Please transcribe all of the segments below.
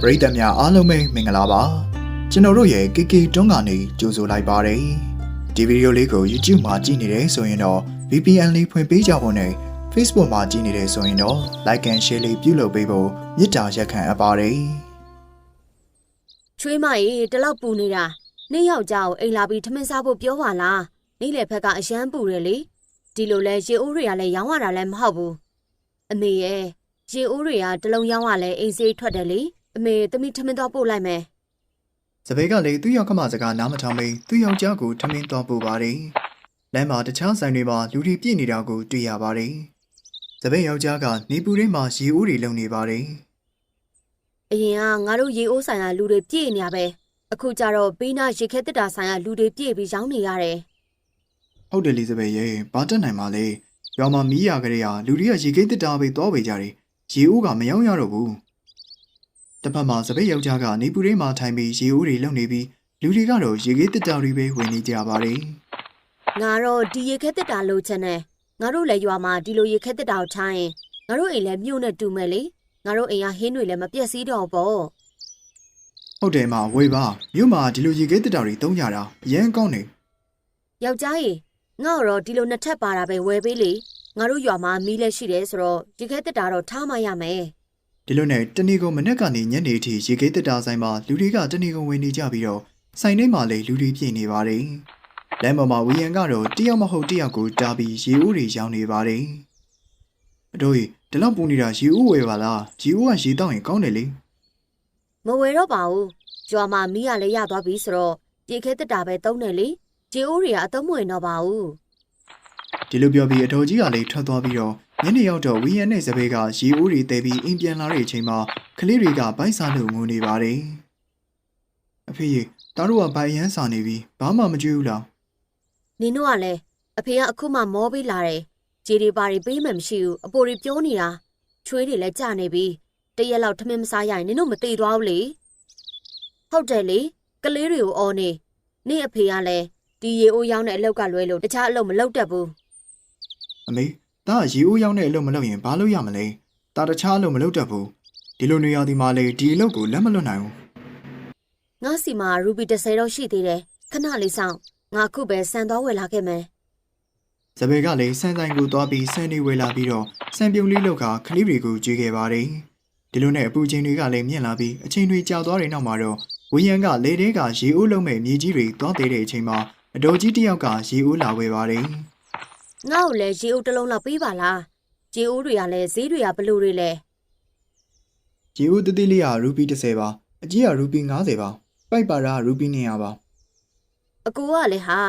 ပရိသတ်များအားလုံးပဲမင်္ဂလာပါကျွန်တော်တို့ရဲ့ KK တွန်းကနေကြိုဆိုလိုက်ပါတယ်ဒီဗီဒီယိုလေးကို YouTube မှာကြည့်နေတယ်ဆိုရင်တော့ VPN လေးဖွင့်ပေးကြဖို့နဲ့ Facebook မှာကြည့်နေတယ်ဆိုရင်တော့ Like and Share လေးပြုလုပ်ပေးဖို့မေတ္တာရက်ခံအပ်ပါတယ်ချွေးမရေတလောက်ပူနေတာနေ့ယောက်ျားကိုအိမ်လာပြီးထမင်းစားဖို့ပြောပါလားနေ့လေဖက်ကအရန်ပူတယ်လေဒီလိုလဲရေအိုးတွေကလည်းရောင်းရတာလည်းမဟုတ်ဘူးအမေရဲ့ရေအိုးတွေကတလုံးရောင်းရလဲအိမ်စေးထွက်တယ်လေ အမေသမီးထမင်းတော့ပို့လိုက်မယ်စပယ်ကလည်းသူ့ယောက်ကမစကားနားမထောင်မိသူ့ယောက်ျားကိုထမင်းတော်ပို့ပါတယ်လမ်းမှာတခြားဆိုင်တွေမှာလူတွေပြည့်နေတာကိုတွေ့ရပါတယ်စပယ်ယောက်ျားကနေပူရင်းမှာရေအိုးတွေလုံနေပါတယ်အရင်ကငါတို့ရေအိုးဆိုင်ကလူတွေပြည့်နေရပဲအခုကျတော့ဘေးနာရေခဲတက်တာဆိုင်ကလူတွေပြည့်ပြီးရောင်းနေရတယ်ဟုတ်တယ်လီဇဘက်ရဲ့ဘာတက်နိုင်ပါလဲရွာမှာမီးရကလေးဟာလူတွေကရေကိတ်တစ်တာပဲသွားပေကြတယ်ရေအိုးကမယောင်းရတော့ဘူး တစ်ဖက်မှာစပက်ယောက်ျားကနေပူရင်းမှာထိုင်ပြီးရေအိုးတွေလုံနေပြီးလူတွေကတော့ရေကိတ်တစ်တာတွေပဲဝင်နေကြပါတယ်ငါတော့ဒီရေခဲတက်တာလိုချင်တယ်ငါတို့လည်းရွာမှာဒီလိုရေခဲတက်တာကိုထားရင်ငါတို့အိမ်လည်းမြို့နဲ့တူမယ်လေငါတို့အိမ်ကဟင်းတွေလည်းမပြည့်စည်တော့ဘူးဟုတ်တယ်မဝေပါမြို့မှာဒီလိုရေကိတ်တစ်တာတွေတုံးကြတာအရင်ကောင်းနေယောက်ျားကြီးငါ့တော့ဒီလိုနှစ်ထပ်ပါတာပဲဝယ်ပေးလေငါတို့ရွာမှာမီးလည်းရှိတယ်ဆိုတော့ဒီခဲတက်တာတော့ထားမှရမယ် ဒီလိုနဲ့တနေ့ကုန်မနေ့ကနေညနေအထိရေကိတ်တစ်တာဆိုင်မှာလူတွေကတနေ့ကုန်ဝင်နေကြပြီးတော့ဆိုင်ထဲမှာလည်းလူတွေပြည့်နေပါတယ်လမ်းပေါ်မှာဝီယန်ကတော့တယောက်မဟုတ်တယောက်ကိုတားပြီးရေအိုးတွေရောင်းနေပါတယ်အတို့ကြီးဒီလောက်ပူနေတာရေအိုးဝယ်ပါလားရေအိုးကရေတောက်ရင်ကောင်းတယ်လေမဝယ်တော့ပါဘူးရွာမှာမီးကလည်းရသွားပြီဆိုတော့ဒီခဲတက်တာပဲသုံးတယ်လေဂျေအိုးတွေကအသုံးမဝင်တော့ပါဘူးဒီလိုပြောပြီးအတော်ကြီးကလည်းထွက်သွားပြီးတော့ ညနေရောက်တော့ဝီယန်နဲ့စပယ်ကရေအိုးတွေတဲပြီးအိမ်ပြန်လာတဲ့အချိန်မှာကလေးတွေကဘိုက်စားလို့ငိုနေပါတယ်အဖေကြီးတားတို့ကဘိုက်ရမ်းစာနေပြီးဘာမှမကြည့်ဘူးလားနင်တို့ကလည်းအဖေကအခုမှမောပေးလာတယ်ဂျေတွေပါတွေပေးမှမရှိဘူးအပိုတွေပြောနေတာချွေးတွေလည်းကြနေပြီတရက်လောက်ထမင်းမစားရရင်နင်တို့မသေးသွားဘူးလေဟုတ်တယ်လေကလေးတွေကိုအော်နေနေ့အဖေကလည်းဒီရေအိုးရောင်းတဲ့အလောက်ကလွဲလို့တခြားအလုပ်မလုပ်တတ်ဘူးအမေ ဒါကရေအိုးရောက်တဲ့အလုပ်မလုပ်ရင်ဘာလုပ်ရမလဲဒါတခြားအလုပ်မလုပ်တတ်ဘူးဒီလိုနေရာဒီမှာလေဒီအလုပ်ကိုလက်မလွတ်နိုင်ဘူးငါစီမှာရူဘီ30တော့ရှိသေးတယ်ခဏလေးစောင့်ငါခုပဲစံသွားဝယ်လာခဲ့မယ်စပယ်ကလည်းစန်ဆိုင်ကိုသွားပြီးစန်နေဝယ်လာပြီးတော့စံပြုံလေးလောက်ကကလေးတွေကိုကြွေးခဲ့ပါတယ်ဒီလိုနဲ့အပူချိန်တွေကလည်းမြင့်လာပြီးအချိန်တွေကြာသွားတဲ့နောက်မှာတော့ဝီယန်ကလေတဲကရေအိုးလုံးမဲ့မြေကြီးတွေသွားသေးတဲ့အချိန်မှာအတော်ကြီးတစ်ယောက်ကရေအိုးလာဝယ်ပါတယ် ငါ့ကိုလည်းရေအိုးတစ်လုံးလောက်ပေးပါလားရေအိုးတွေကလည်းဈေးတွေကဘလို့တွေလဲရေအိုးတသေးလေးကရူပီ30ပါအကြီးကရူပီ90ပါပိုက်ပါကရူပီ200ပါအကူကလည်းဟာ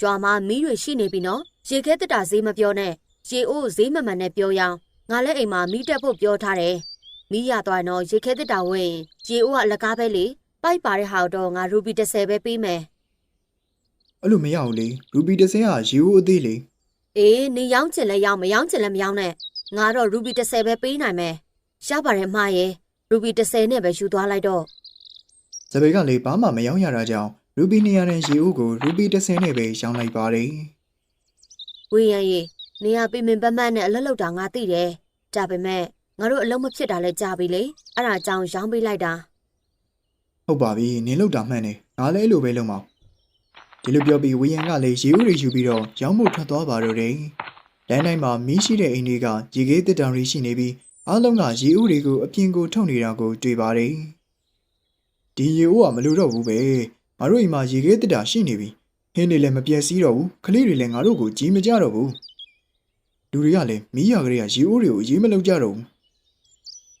ရွာမှာမီးတွေရှိနေပြီနော်ရေခဲတက်တာဈေးမပြောနဲ့ရေအိုးဈေးမမှန်နဲ့ပြောရအောင်ငါလည်းအိမ်မှာမီးတက်ဖို့ပြောထားတယ်မီးရသွားရင်တော့ရေခဲတက်တာဝင်ရင်ရေအိုးကအလကားပဲလေပိုက်ပါတဲ့ဟာတော့ငါရူဘီ30ပဲပေးမယ်အဲ့လိုမရဘူးလေရူပီ30ကရေအိုးအသေးလေ အေးနေရောင်းချင်လဲရောင်းမရောင်းချင်လဲမရောင်းနဲ့ငါတော့ရူဘီ30ပဲပေးနိုင်မယ်ရပါတယ်မရဲ့ရူဘီ30နဲ့ပဲယူသွားလိုက်တော့စပယ်ကလည်းဘာမှမယောင်းရတာကြောင့်ရူပီ200နဲ့ရေအိုးကိုရူပီ30နဲ့ပဲရောင်းလိုက်ပါတယ်ဝေးရန်ရေနေရပြင်ပင်ပတ်ပတ်နဲ့အလက်လောက်တာငါသိတယ်ဒါပေမဲ့ငါတို့အလုံးမဖြစ်တာလဲကြာပြီလေအဲ့ဒါကြောင့်ရောင်းပေးလိုက်တာဟုတ်ပါပြီနင်းလောက်တာမှန်တယ်ငါလည်းအဲ့လိုပဲလုပ်မှာ ဒီလိုပြောပြီးဝီယန်ကလည်းရေဦးတွေယူပြီးတော့ရောင်းဖို့ထွက်သွားပါတော့တယ်လမ်းတိုင်းမှာမီးရှိတဲ့အိမ်တွေကရေခဲတစ်တောင်တွေရှိနေပြီးအားလုံးကရေဦးတွေကိုအပြင်ကိုထုတ်နေတာကိုတွေ့ပါတယ်ဒီရေဦးကမလိုတော့ဘူးပဲငါတို့အိမ်မှာရေခဲတစ်တာရှိနေပြီဟင်းတွေလည်းမပြည့်စည်တော့ဘူးကလေးတွေလည်းငါတို့ကိုကြီးမကြတော့ဘူးလူတွေကလည်းမီးရကလေးကရေဦးတွေကိုအရေးမလုပ်ကြတော့ဘူး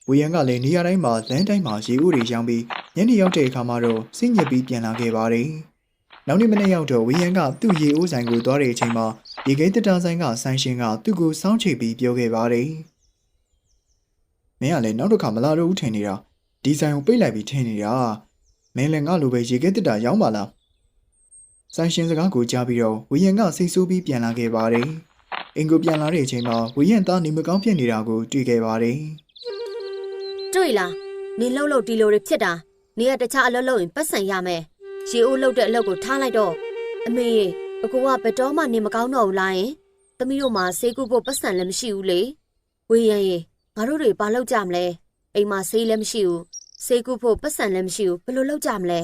ဝီယန်ကလည်းနေရာတိုင်းမှာလမ်းတိုင်းမှာရေဦးတွေရောင်းပြီးညနေရောက်တဲ့အခါမှာတော့စိတ်ညစ်ပြီးပြန်လာခဲ့ပါတယ်။ နောက်နေ့မနေ့ရောက်တော့ဝီယန်ကသူ့ရေအိုးဆိုင်ကိုသွားတဲ့အချိန်မှာရေခဲတက်တာဆိုင်ကဆိုင်ရှင်ကသူ့ကိုစောင်းချိတ်ပြီးပြောခဲ့ပါတယ်။မင်းကလည်းနောက်တစ်ခါမလာတော့ဘူးထင်နေတာဒီဆိုင်ကိုပိတ်လိုက်ပြီးထင်နေတာမင်းလည်းငါလိုပဲရေခဲတက်တာရောင်းပါလား။ဆိုင်ရှင်စကားကိုကြားပြီးတော့ဝီယန်ကစိတ်ဆိုးပြီးပြန်လာခဲ့ပါတယ်။အင်ကိုပြန်လာတဲ့အချိန်မှာဝီယန်သားနေမကောင်းဖြစ်နေတာကိုတွေ့ခဲ့ပါတယ်။တွေ့လားနေလှုပ်လှုပ်ဒီလိုတွေဖြစ်တာနေကတခြားအလုပ်လုပ်ရင်ပတ်စံရမယ် ရေအိုးလှုပ်တဲ့အလုပ်ကိုထားလိုက်တော့အမေရေအကူကဘယ်တော့မှနေမကောင်းတော့ဘူးလားယင်သမီးတို့မှာဆေးကုဖို့ပတ်စံလည်းမရှိဘူးလေဝေးရန်ရေငါတို့တွေဘာလုပ်ကြမလဲအိမ်မှာဆေးလည်းမရှိဘူးစေကူဖို့ပတ်စံလည်းမရှိဘူးဘယ်လိုလုပ်ကြမလဲ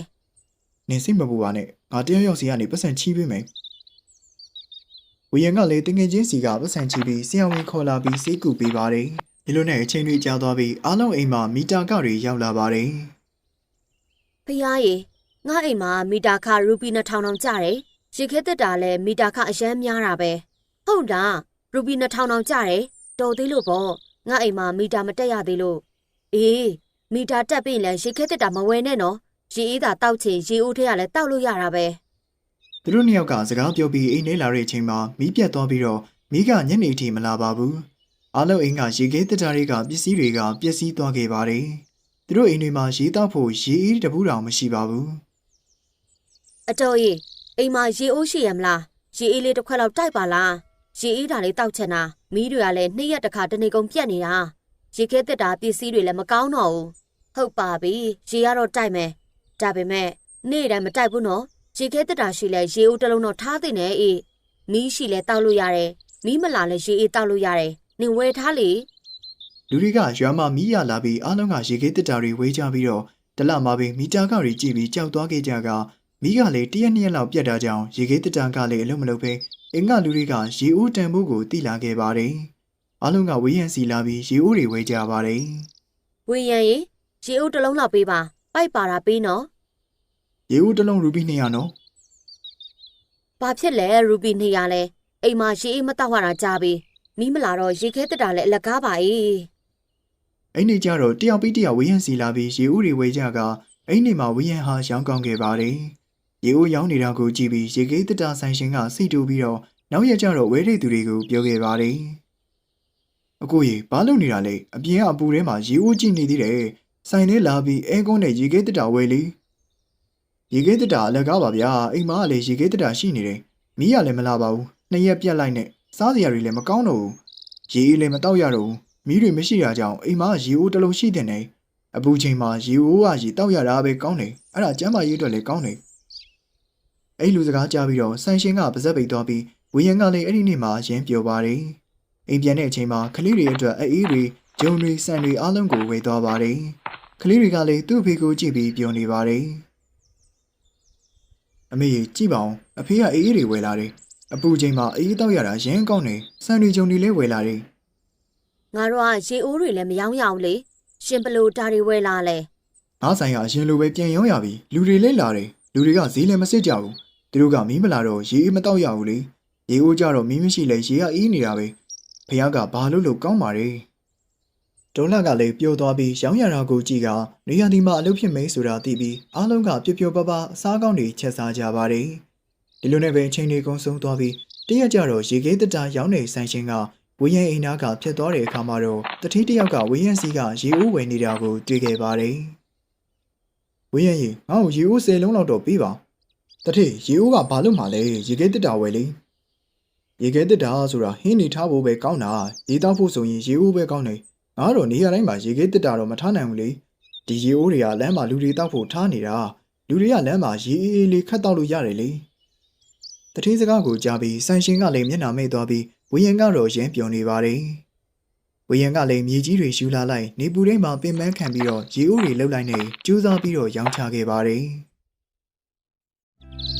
နင်စိတ်မပူပါနဲ့ငါတယောက်ယောက်စီကနေပတ်စံချီးပေးမယ်ဝီယန်ကလည်းတငယ်ချင်းစီကပတ်စံချီးပြီးဆရာဝန်ခေါ်လာပြီးစိတ်ကူပေးပါတယ်ဒီလိုနဲ့အချိန်တွေကြာသွားပြီးအားလုံးအိမ်မှာမီတာကတွေရောက်လာပါတယ်ဖះရေ ငါအိမ်မှာမီတာခရူပီ2000တောင်ကျတယ်ရေခဲတက်တာလည်းမီတာခအရန်များတာပဲဟုတ်လားရူပီ2000တောင်ကျတယ်တော်သေးလို့ပေါ့ငါအိမ်မှာမီတာမတက်ရသေးလို့အေးမီတာတက်ပြီးလည်းရေခဲတက်တာမဝယ်နဲ့နော်ရေအေးသာတောက်ချင်ရေဦးထဲကလည်းတောက်လို့ရတာပဲသူတို့နှစ်ယောက်ကစကားပြောပြီးအိမ်ထဲလာတဲ့အချိန်မှာမီးပြတ်သွားပြီးတော့မီးကညနေအထိမလာပါဘူးအားလုံးအိမ်ကရေခဲတက်တာတွေကပစ္စည်းတွေကပျက်စီးသွားခဲ့ပါတယ်သူတို့အိမ်တွေမှာရေတောက်ဖို့ရေအေးတပူးတောင်မရှိပါဘူး အတော်ကြီးအိမ်မှာရေအိုးရှိရမလားရေအေးလေးတစ်ခွက်လောက်တိုက်ပါလားရေအေးတာလေးတောက်ချင်တာမီးတွေကလည်းနှစ်ရက်တစ်ခါတနေကုန်ပြတ်နေတာရေခဲတက်တာပစ္စည်းတွေလည်းမကောင်းတော့ဘူးဟုတ်ပါပြီရေကတော့တိုက်မယ်ဒါပေမဲ့နေ့တိုင်းမတိုက်ဘူးနော်ရေခဲတက်တာရှိလဲရေအိုးတစ်လုံးတော့ထားသိနေအေးမီးရှိလဲတောက်လို့ရတယ်မီးမလာလဲရေအေးတောက်လို့ရတယ်နင်ဝယ်ထားလေလူတွေကရွာမှာမီးရလာပြီးအားလုံးကရေခဲတက်တာတွေဝေးကြပြီးတော့တလမှာပင်မီတာကတွေကြည့်ပြီးကြောက်သွားခဲ့ကြက မီးကလည်းတရက်နှစ်ရက်လောက်ပြတ်တာကြောင့်ရေခဲတက်တာကလည်းအလုံးမလုံးပဲအင်္ဂလူတွေကရေအိုးတန်ဖို့ကိုတိလာခဲ့ပါတယ်အားလုံးကဝေးရန်စီလာပြီးရေအိုးတွေဝေးကြပါတယ်ဝေရန်ရေရေအိုးတစ်လုံးလောက်ပေးပါပိုက်ပါတာပေးနော်ရေအိုးတစ်လုံးရူပီ200နော်ဘာဖြစ်လဲရူဘီနေရလဲအိမ်မှာရေအေးမတောက်ရတာကြားပြီမီးမလာတော့ရေခဲတက်တာလည်းအလကားပါအေးအဲ့ဒီကြတော့တယောက်ပြီးတယောက်ဝေးရန်စီလာပြီးရေအိုးတွေဝေးကြကအဲ့ဒီမှာဝေးရန်ဟာရောင်းကောင်းခဲ့ပါတယ် ရေအိုးရောင်းနေတာကိုကြည့်ပြီးရေခဲတက်တာဆိုင်ရှင်ကစိတ်တူပြီးတော့နောက်ရက်ကျတော့ဝဲရိတ်သူတွေကိုပြောခဲ့ပါတယ်အကိုကြီးဘာလုပ်နေတာလဲအပြင်ကအပူထဲမှာရေအိုးကြည့်နေသေးတယ်ဆိုင်ထဲလာပြီးအဲကုန်းနဲ့ရေခဲတက်တာဝဲလေရေခဲတက်တာအလကားပါဗျာအိမ်မှာကလည်းရေခဲတက်တာရှိနေတယ်မီးရလည်းမလာပါဘူးနှစ်ရက်ပြတ်လိုက်နဲ့စားစရာတွေလည်းမကောင်းတော့ဘူးရေအေးလည်းမတောက်ရတော့ဘူးမီးတွေမရှိတာကြောင့်အိမ်မှာရေအိုးတစ်လုံးရှိတဲ့နေအပူချိန်မှာရေအိုးကရေတောက်ရတာပဲကောင်းတယ်အဲ့ဒါကျမ်းမာရေးအတွက်လည်းကောင်းတယ် အဲ့လူစကားကြားပြီးတော့ဆန်ရှင်ကပါဇက်ပိတ်သွားပြီးဝီယန်ကလည်းအဲ့ဒီနေ့မှာရင်းပြောပါတယ်အိမ်ပြန်တဲ့အချိန်မှာကလေးတွေအတွက်အေးတွေဂျုံတွေဆန်တွေအားလုံးကိုဝေသွားပါတယ်ကလေးတွေကလည်းသူ့အဖေကိုကြည့်ပြီးပြောနေပါတယ်အမေကြီးကြည့်ပါဦးအဖေကအေးတွေဝယ်လာတယ်အပူချိန်မှာအေးတောက်ရတာရင်းကောင်းတယ်ဆန်တွေဂျုံတွေလည်းဝယ်လာတယ်ငါတို့ကရေအိုးတွေလည်းမရောင်းရအောင်လေရှင်ဘလို့ဒါတွေဝယ်လာလဲငါဆိုင်ကအရင်လိုပဲပြန်ရောင်းရပြီလူတွေလည်းလာတယ်လူတွေကဈေးလည်းမစစ်ကြဘူး သူတို့ကမီးမလာတော့ရေအေးမတော့ရဘူးလေရေအိုးကြတော့မီးမရှိလဲရေကအေးနေတာပဲဖះကဘာလို့လို့ကောင်းပါလေဒေါ်လာကလည်းပျော်သွားပြီးရောင်းရတာကိုကြည့်ကနေရဒီမှာအလုပ်ဖြစ်မယ်ဆိုတာသိပြီးအားလုံးကပျော်ပျော်ပါပါအစားကောင်းတွေချက်စားကြပါတယ်ဒီလိုနဲ့ပဲအချိန်တွေကုန်ဆုံးသွားပြီးတရက်ကြတော့ရေခဲတတာရောင်းနေဆိုင်ရှင်ကဝေယံအိမ်သားကဖြတ်သွားတဲ့အခါမှာတော့တတိတယောက်ကဝေယံစီကရေအိုးဝယ်နေတာကိုတွေ့ခဲ့ပါတယ်ဝေးရရင်ငါ့ကိုရေအိုး၁၀လုံးလောက်တော့ပေးပါ တထေရေအိုးကဘာလို့မှလဲရေခဲတစ်တာဝယ်လေရေခဲတစ်တာဆိုတာဟင်းနေထားဖို့ပဲကောင်းတာရေတောက်ဖို့ဆိုရင်ရေအိုးပဲကောင်းတယ်ငါတော့နေရာတိုင်းမှာရေခဲတစ်တာတော့မထားနိုင်ဘူးလေဒီရေအိုးတွေကလမ်းမှာလူတွေတောက်ဖို့ထားနေတာလူတွေကလမ်းမှာရေအေးအေးလေးခတ်တောက်လို့ရတယ်လေတထေစကားကိုကြားပြီးဆန်ရှင်ကလည်းမျက်နှာမိတ်သွားပြီးဝေယံကတော့ရင်းပြုံနေပါတယ်ဝေယံကလည်းမြေကြီးတွေယူလာလိုက်နေပူတိုင်းမှာပင်ပန်းခံပြီးတော့ရေအိုးတွေလှုပ်လိုက်နေကျူးစားပြီးတော့ရောင်းချခဲ့ပါတယ်